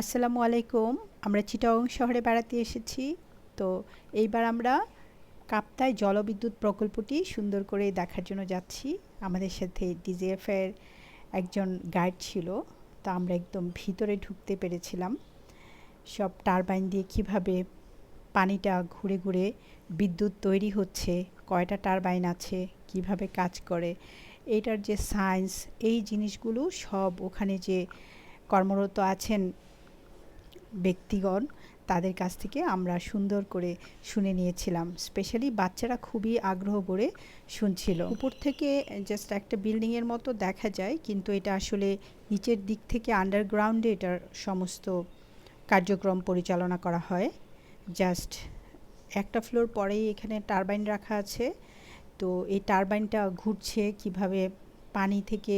আসসালামু আলাইকুম। আমরা চিটাগং শহরে বেড়াতে এসেছি। তো এইবার আমরা কাপ্তায় জলবিদ্যুৎ প্রকল্পটি সুন্দর করে দেখার জন্য যাচ্ছি। আমাদের সাথে ডিজিএফের একজন গাইড ছিল। তা আমরা একদম ভিতরে ঢুকতে পেরেছিলাম। সব টারবাইন দিয়ে কীভাবে পানিটা ঘুরে ঘুরে বিদ্যুৎ তৈরি হচ্ছে, কয়টা টারবাইন আছে, কীভাবে কাজ করে এইটার যে সায়েন্স, এই জিনিসগুলো সব ওখানে যে কর্মরত আছেন ব্যক্তিগণ তাদের কাছ থেকে আমরা সুন্দর করে শুনে নিয়েছিলাম। স্পেশালি বাচ্চারা খুবই আগ্রহ করে শুনছিল। উপর থেকে জাস্ট একটা বিল্ডিংয়ের মতো দেখা যায়, কিন্তু এটা আসলে নিচের দিক থেকে আন্ডারগ্রাউন্ডে এটার সমস্ত কার্যক্রম পরিচালনা করা হয়। জাস্ট একটা ফ্লোর পরেই এখানে টারবাইন রাখা আছে। তো এই টারবাইনটা ঘুরছে, কীভাবে পানি থেকে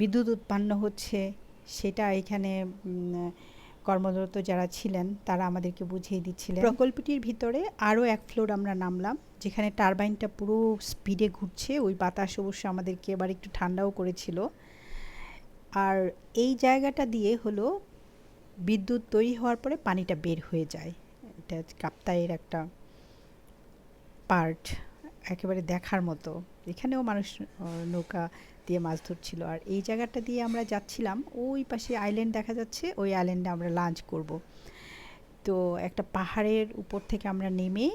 বিদ্যুৎ উৎপন্ন হচ্ছে, সেটা এখানে কর্মরত যারা ছিলেন তারা আমাদেরকে বুঝিয়ে দিচ্ছিলেন। প্রকল্পটির ভিতরে আরও এক ফ্লোর আমরা নামলাম যেখানে টারবাইনটা পুরো স্পিডে ঘুরছে ওই বাতাস অবশ্য আমাদেরকে এবার একটু ঠান্ডাও করেছিল। আর এই জায়গাটা দিয়ে হলো বিদ্যুৎ তৈরি হওয়ার পরে পানিটা বের হয়ে যায়। এটা কাপ্তাইয়ের একটা পার্ট একেবারে দেখার মতো। এখানেও মানুষ নৌকা দিয়ে মাছ ধরছিল। আর এই জায়গাটা দিয়ে আমরা যাচ্ছিলাম, ওই পাশে আইল্যান্ড দেখা যাচ্ছে, ওই আইল্যান্ডে আমরা লাঞ্চ করব। তো একটা পাহাড়ের উপর থেকে আমরা নেমে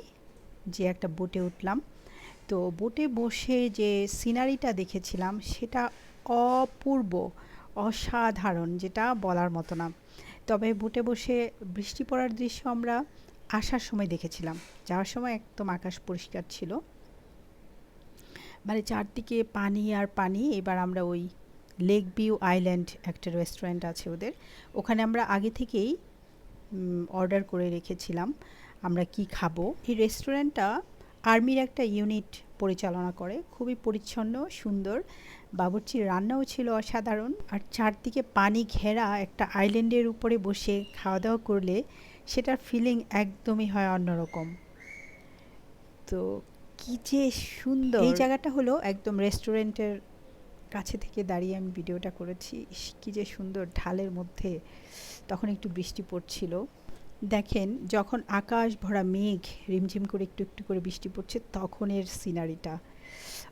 যে একটা বোটে উঠলাম। তো বোটে বসে যে সিনারিটা দেখেছিলাম, সেটা অপূর্ব, অসাধারণ, যেটা বলার মতো না। তবে বোটে বসে বৃষ্টি পড়ার দৃশ্য আমরা আসার সময় দেখেছিলাম। যাওয়ার সময় একদম আকাশ পরিষ্কার ছিল। মানে চারদিকে পানি আর পানি, এবার আমরা ওই লেক ভিউ আইল্যান্ড একটা রেস্টুরেন্ট আছে ওদের। ওখানে আমরা আগে থেকেই অর্ডার করে রেখেছিলাম আমরা কি খাব। এই রেস্টুরেন্টটা আর্মির একটা ইউনিট পরিচালনা করে, খুবই পরিচ্ছন্ন, সুন্দর। বাবুর্চির রান্নাও ছিল অসাধারণ। আর চারদিকে পানি ঘেরা একটা আইল্যান্ডের উপরে বসে খাওয়া দাওয়া করলে সেটার ফিলিং একদমই হয় অন্যরকম। তো কি যে সুন্দর। এই জায়গাটা হলো একদম রেস্টুরেন্টের কাছে থেকে দাঁড়িয়ে আমি ভিডিওটা করেছি। কি যে সুন্দর ঢালের মধ্যে তখন একটু বৃষ্টি পড়ছিল। দেখেন, যখন আকাশ ভরা মেঘ রিমঝিম করে একটু একটু করে বৃষ্টি পড়ছে, তখনের সিনারিটা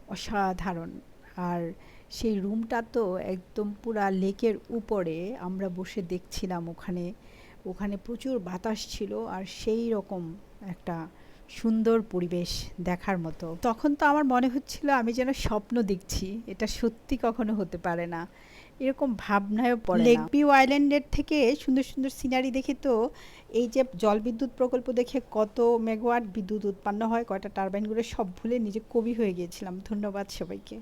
অসাধারণ। আর সেই রুমটা তো একদম পুরা লেকের উপরে আমরা বসে দেখছিলাম ওখানে। ওখানে প্রচুর বাতাস ছিল আর সেই রকম একটা সুন্দর পরিবেশ দেখার মতো। তখন তো আমার মনে হচ্ছিল আমি যেন স্বপ্ন দেখছি, এটা সত্যি কখনো হতে পারে না। এরকম ভাবনায়ও পড়ে লেক ভিউ আইল্যান্ডের থেকে সুন্দর সুন্দর সিনারি দেখে তো এই যে জল বিদ্যুৎ প্রকল্প দেখে কত মেগাওয়াট বিদ্যুৎ উৎপন্ন হয়, কয়টা টারবাইনগুলো সব ভুলে নিজে কবি হয়ে গিয়েছিলাম। ধন্যবাদ সবাইকে।